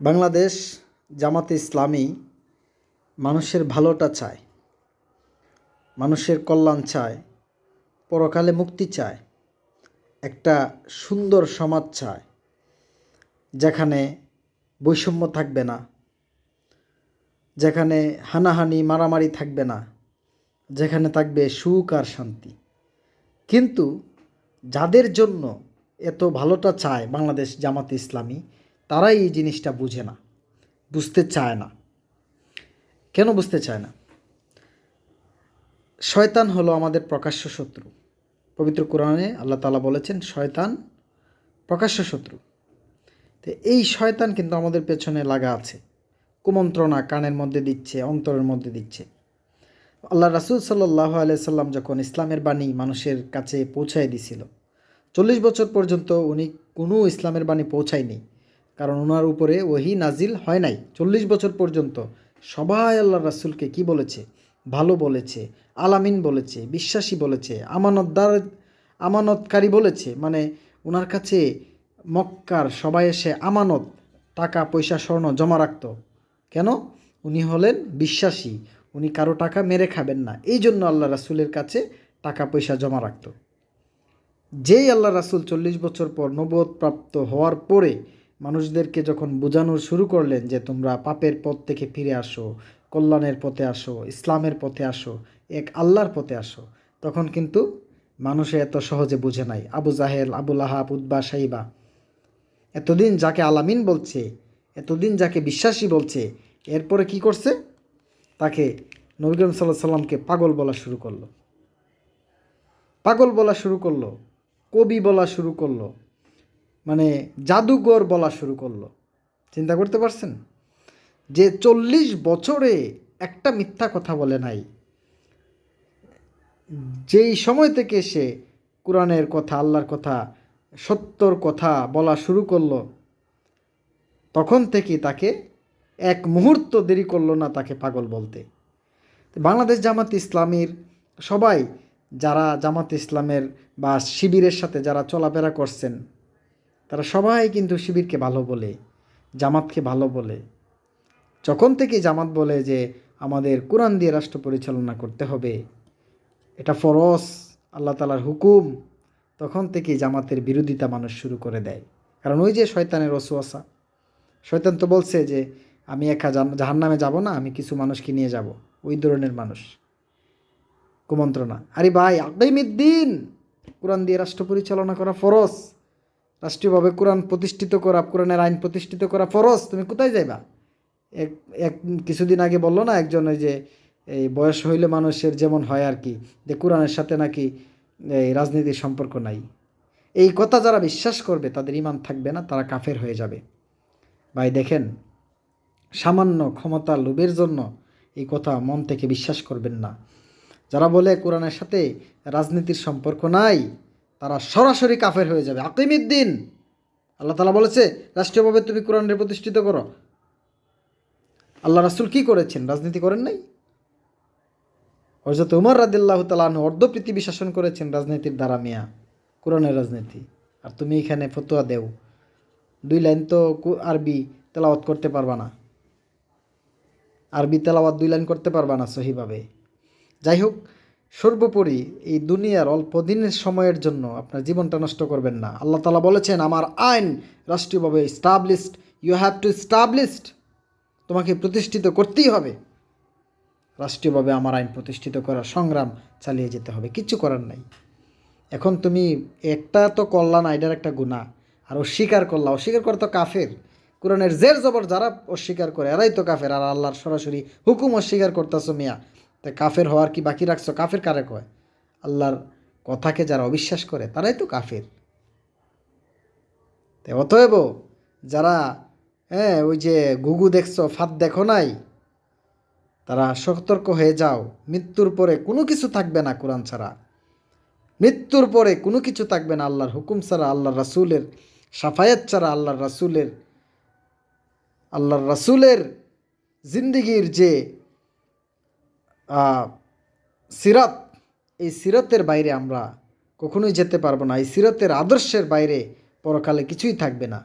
বাংলাদেশ জামাতে ইসলামী মানুষের ভালোটা চায়, মানুষের কল্যাণ চায়, পরকালে মুক্তি চায়, একটা সুন্দর সমাজ চায়, যেখানে বৈষম্য থাকবে না, যেখানে হানাহানি, মারামারি থাকবে না, যেখানে থাকবে সুখ আর শান্তি। কিন্তু যাদের জন্য এত ভালোটা চায় বাংলাদেশ জামাতে ইসলামী তারাই এই জিনিসটা বুঝে না, বুঝতে চায় না। কেন বুঝতে চায় না? শয়তান হলো আমাদের প্রকাশ্য শত্রু। পবিত্র কোরআনে আল্লাহ তালা বলেছেন, শয়তান প্রকাশ্য শত্রু। তো এই শয়তান কিন্তু আমাদের পেছনে লাগা আছে। কুমন্ত্রণা কানের মধ্যে দিচ্ছে, অন্তরের মধ্যে দিচ্ছে। আল্লাহ রাসুল সাল্লাহ আলাইসাল্লাম যখন ইসলামের বাণী মানুষের কাছে পৌঁছায় দিছিল, চল্লিশ বছর পর্যন্ত উনি কোনো ইসলামের বাণী পৌঁছায়নি। কারণ ওনার উপরে ওহি নাজিল হয় নাই। চল্লিশ বছর পর্যন্ত সবাই আল্লাহ রাসুলকে কি বলেছে? ভালো বলেছে, আলামিন বলেছে, বিশ্বাসী বলেছে, আমানতদার, আমানতকারী বলেছে। মানে ওনার কাছে মক্কার সবাই এসে আমানত, টাকা, পয়সা, স্বর্ণ জমা রাখত। কেন? উনি হলেন বিশ্বাসী। উনি কারও টাকা মেরে খাবেন না। এই জন্য আল্লাহ রাসুলের কাছে টাকা, পয়সা জমা রাখত। যেই আল্লাহ রাসুল চল্লিশ বছর পর নবোধ প্রাপ্ত হওয়ার পরে মানুষদেরকে যখন বোঝানো শুরু করলেন যে তোমরা পাপের পথ থেকে ফিরে আসো, কল্যাণের পথে আসো, ইসলামের পথে আসো, এক আল্লাহর পথে আসো, তখন কিন্তু মানুষে এত সহজে বুঝে নাই। আবু জাহেল আবুল আহাব উদ্বা সাইবা। এতদিন যাকে আলামিন বলছে, এতদিন যাকে বিশ্বাসী বলছে, এরপরে কি করছে? তাকে নবীকরম সাল্লাহ সাল্লামকে পাগল বলা শুরু করল। পাগল বলা শুরু করল, কবি বলা শুরু করল। মানে জাদুঘর বলা শুরু করল। চিন্তা করতে পারছেন? যে চল্লিশ বছরে একটা মিথ্যা কথা বলে নাই। যেই সময় থেকে সে কোরআনের কথা, আল্লাহর কথা, সত্যর কথা বলা শুরু করল, তখন থেকে তাকে এক মুহূর্ত দেরি করল না তাকে পাগল বলতে। বাংলাদেশ জামাত ইসলামীর সবাই যারা জামাত ইসলামের বা শিবিরের সাথে যারা চলাফেরা করছেন তারা সবাই কিন্তু শিবিরকে ভালো বলে, জামাতকে ভালো বলে। যখন থেকে জামাত বলে যে আমাদের কোরআন দিয়ে রাষ্ট্র পরিচালনা করতে হবে, এটা ফরস আল্লাহ তালার হুকুম, তখন থেকে জামাতের বিরোধিতা মানুষ শুরু করে দেয়। কারণ ওই যে শয়তানের রসুয়াশা শয়তান তো বলছে যে আমি একা জাহান নামে যাব না, আমি কিছু মানুষকে নিয়ে যাব, ওই ধরনের মানুষ। কুমন্ত্রণা। আরে ভাই আগামীদ্দিন কোরআন দিয়ে রাষ্ট্র পরিচালনা করা ফরস রাষ্ট্রীয়ভাবে কোরআন প্রতিষ্ঠিত করা, কোরআনের আইন প্রতিষ্ঠিত করা ফরজ, তুমি কোথায় যাইবা? এক এক কিছুদিন আগে বলল না একজন ওই যে, এই বয়স হইলে মানুষের যেমন হয় আর কি, যে কোরআনের সাথে নাকি, এই রাজনীতির সম্পর্ক নাই। এই কথা যারা বিশ্বাস করবে, তাদের ইমান থাকবে না, তারা কাফের হয়ে যাবে। ভাই দেখেন, সামান্য ক্ষমতা লোভের জন্য এই কথা মন থেকে বিশ্বাস করবেন না। যারা বলে কোরআনের সাথে রাজনীতির সম্পর্ক নাই তারা সরাসরি কাফের হয়ে যাবে। আকিমুদ্দিন, আল্লাহ তালা বলেছে, রাষ্ট্রীয়ভাবে তুমি কোরআনের প্রতিষ্ঠিত করো। আল্লাহ রাসুল কি করেছেন? রাজনীতি করেন নাই? হজরত উমর রাদিল্লাহ তালাহ অর্ধ পৃথিবী শাসন করেছেন রাজনীতির দ্বারা মিয়া, কোরআনের রাজনীতি। আর তুমি এখানে ফতোয়া দেও। দুই লাইন তো আরবি তেলাওয়াত করতে পারবা না। আরবি তেলাওয়াত দুই লাইন করতে পারবা না সহিভাবে। যাই হোক সর্বোপরি এই দুনিয়ার অল্প দিনের সময়ের জন্য আপনার জীবনটা নষ্ট করবেন না। আল্লাহ তালা বলেছেন, আমার আইন রাষ্ট্রীয়ভাবে established you have to established তোমাকে প্রতিষ্ঠিত করতেই হবে। রাষ্ট্রীয়ভাবে আমার আইন প্রতিষ্ঠিত করার সংগ্রাম চালিয়ে যেতে হবে। কিচ্ছু করার নাই। এখন তুমি একটা তো করলা না এটার একটা গুণা আর অস্বীকার করলা। অস্বীকার করে তো কাফের। কোরআনের জের জবর যারা অস্বীকার করে, এরাই তো কাফের। আর আল্লাহর সরাসরি হুকুম অস্বীকার করতেছো মিয়া। তা কাফের হওয়ার কি বাকি রাখছো? কাফের কারে কয়? আল্লাহর কথাকে যারা অবিশ্বাস করে, তারাই তো কাফের। তে অতএব যারা হ্যাঁ ওই যে গুগু দেখছ, ফাঁদ দেখো নাই, তারা সতর্ক হয়ে যাও। মৃত্যুর পরে কোনো কিছু থাকবে না কোরআন ছাড়া। মৃত্যুর পরে কোনো কিছু থাকবে না আল্লাহর হুকুম ছাড়া, আল্লাহর রাসুলের সাফায়াত ছাড়া, আল্লাহর রাসুলের আল্লাহর রাসুলের জিন্দিগির যে সিরাত, এই সিরাতের বাইরে আমরা কখনোই যেতে পারব না। এই সিরাতের আদর্শের বাইরে পরকালে কিছুই থাকবে না।